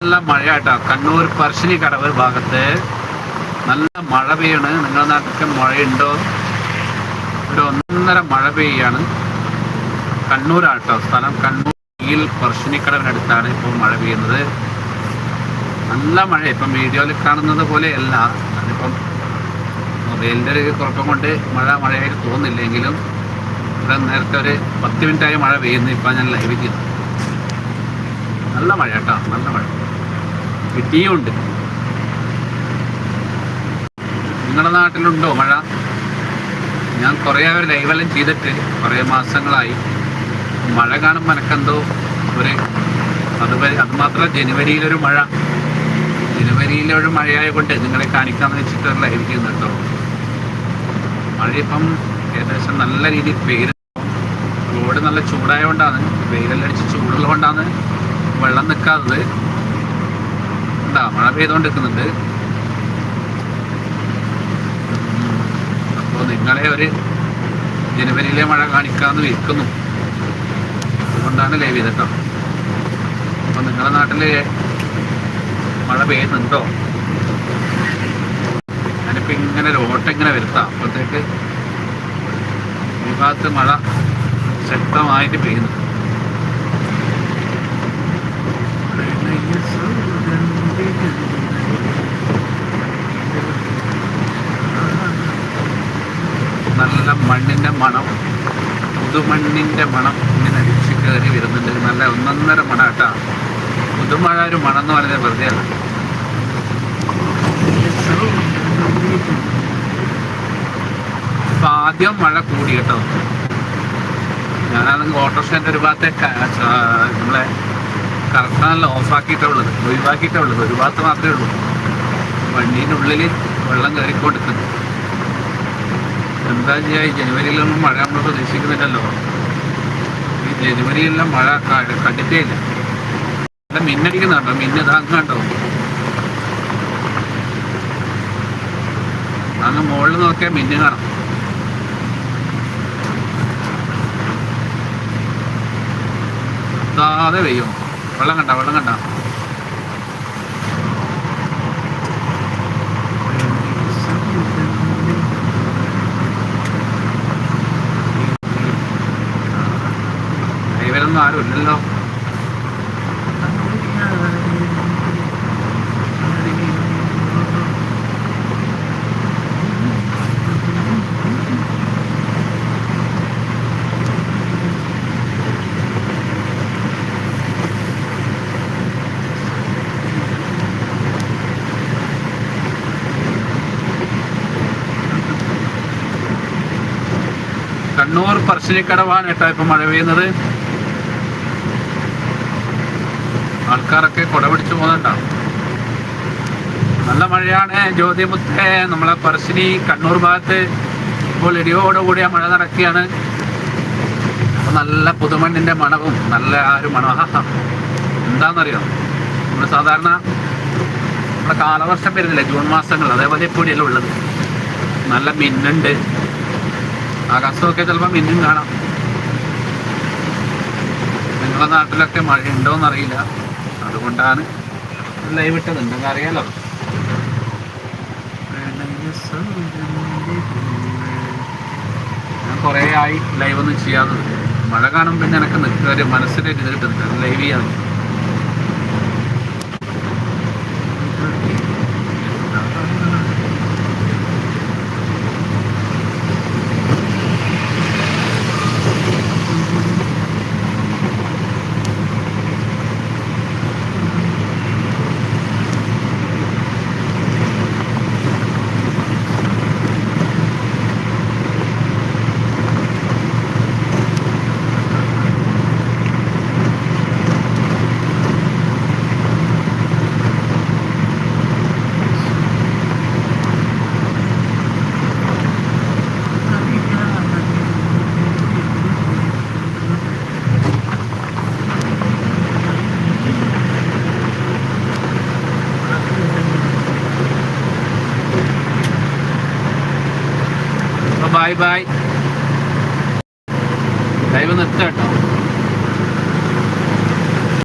നല്ല മഴയാട്ടോ. കണ്ണൂർ പറശ്ശിനി കടവ് ഭാഗത്ത് നല്ല മഴ പെയ്യാണ്. നിങ്ങളുടെ നാട്ടിലൊക്കെ മഴയുണ്ടോ? ഒരു ഒന്നര മഴ പെയ്യാണ്. കണ്ണൂരാട്ടോ. സ്ഥലം കണ്ണൂർ പറശ്ശിനിക്കടവിനടുത്താണ് ഇപ്പോൾ മഴ പെയ്യുന്നത്. നല്ല മഴ. ഇപ്പം വീഡിയോയിൽ കാണുന്നത് പോലെയല്ല. അതിപ്പം മൊബൈലിന്റെ ഒരു കുഴപ്പം കൊണ്ട് മഴ മഴയായിട്ട് തോന്നില്ലെങ്കിലും ഇവിടെ നേരത്തെ ഒരു പത്ത് മിനിറ്റായി മഴ പെയ്യുന്നു. ഇപ്പം ഞാൻ ലൈവ് ചെയ്തു. നല്ല മഴ കേട്ടോ നല്ല മഴ. ഇടിയും ഉണ്ട് നിങ്ങളുടെ നാട്ടിലുണ്ടോ മഴ? ഞാൻ കുറേ ഒരു ലൈവെല്ലാം ചെയ്തിട്ട് കുറേ മാസങ്ങളായി. മഴ കാണുമ്പോൾ എനക്കെന്തോ ഒരു അതുവരെ അത് മാത്രമല്ല ജനുവരിയിലൊരു മഴ. ജനുവരിയിലൊരു മഴയായ കൊണ്ട് നിങ്ങളെ കാണിക്കാമെന്ന് വെച്ചിട്ട് ഒരു ലൈവ് കേട്ടോ. മഴയിപ്പം ഏകദേശം നല്ല രീതിയിൽ പെയ്ത് റോഡ് നല്ല ചൂടായതുകൊണ്ടാണ് വെയിലെല്ലാം അടിച്ച് ചൂടുള്ളതുകൊണ്ടാണ് വെള്ളം നിൽക്കാത്തത് എന്താ മഴ പെയ്തോണ്ടിരിക്കുന്നുണ്ട് അപ്പോൾ നിങ്ങളെ ഒരു ജനുവരിയിലെ മഴ കാണിക്കാമെന്ന് വിൽക്കുന്നു അതുകൊണ്ടാണ് ലൈവ് അപ്പൊ അപ്പോൾ നിങ്ങളുടെ നാട്ടിൽ മഴ പെയ്യുന്നുണ്ടോ? ഞാനിപ്പോൾ ഇങ്ങനെ ഒരു ഓട്ടം ഇങ്ങനെ വരുത്താം. അപ്പോഴത്തേക്ക് ഈ ഭാഗത്ത് മഴ ശക്തമായിട്ട് പെയ്യുന്നു. നല്ല മണ്ണിന്റെ മണം. പുതുമണ്ണിന്റെ മണം ഇങ്ങനെ അടിച്ച് കയറി വരുന്നുണ്ട്. നല്ല ഒന്നൊന്നര മണ കേട്ടാ. പുതുമഴ ഒരു മണം എന്ന് പറയുന്നത് വെറുതെ അല്ല. ആദ്യം മഴ കൂടി കേട്ടോ. ഞാനാണെങ്കിൽ ഓട്ടോറിക്ഷന്റെ ഒരു ഭാഗത്തെ നമ്മളെ കറക്റ്റാണല്ലോ ഓഫാക്കിയിട്ടേ ഉള്ളത്. ഒഴിവാക്കിയിട്ടേ ഉള്ളത്. ഒരു ഭാഗത്ത് മാത്രമേ ഉള്ളൂ. വണ്ടീന്റെ ഉള്ളിൽ വെള്ളം കയറിക്കൊടുക്കുന്നു എന്താ ചെയ്യുക ജനുവരിയിലൊന്നും മഴ നമ്മൾ പ്രതീക്ഷിക്കുന്നില്ലല്ലോ. ഈ ജനുവരിയിലെല്ലാം മഴ കണ്ടിട്ടേ ഇല്ല. ഇവിടെ മിന്നടിക്കുന്നുണ്ടോ മിന്ന് ഇതാങ്ങാണ്ടോ അങ്ങ് മുകളിൽ നോക്കിയാൽ മിന്നു കാണാം. താതെ പെയ്യും. വെള്ളം കണ്ട വെള്ളം കണ്ട. ഇവരൊന്നും ആരും ഇല്ലല്ലോ. കണ്ണൂർ പറശ്ശിനിക്കടവാണ് കേട്ടോ ഇപ്പൊ മഴ പെയ്യുന്നത്. ആൾക്കാരൊക്കെ കുട പിടിച്ചു നല്ല മഴയാണ് ജ്യോതിമുത്തേ. നമ്മളെ പറശ്ശിനി കണ്ണൂർ ഭാഗത്ത് ഇപ്പോൾ ഇടിയോടുകൂടിയ മഴ നടക്കുകയാണ്. അപ്പൊ നല്ല പുതുമണ്ണിന്റെ മണവും നല്ല ആ ഒരു മണം എന്താണെന്നറിയോ? നമ്മൾ സാധാരണ നമ്മുടെ കാലവർഷം വരുന്നില്ല? ജൂൺ മാസങ്ങൾ അതേപോലെ ഇപ്പോഴല്ലേ ഉള്ളത്. നല്ല മിന്നുണ്ട്. ആകാശമൊക്കെ ചിലപ്പോൾ മിന്നും കാണാം. നിങ്ങളുടെ നാട്ടിലൊക്കെ മഴ ഉണ്ടോന്ന് അറിയില്ല അതുകൊണ്ടാണ് ലൈവ് ഇട്ടത്. ഉണ്ടെന്ന് അറിയാലോ? ഞാൻ കുറേ ആയി ലൈവ് ഒന്നും ചെയ്യാതെ മഴ കാണുമ്പോൾ പിന്നെ എനിക്ക് നിൽക്കുക ഒരു മനസ്സിലേക്ക് ഇത് കിട്ടുന്നില്ല. ലൈവ് ചെയ്യാൻ ബൈ ബൈ ലൈവ് നിർത്തട്ടോ.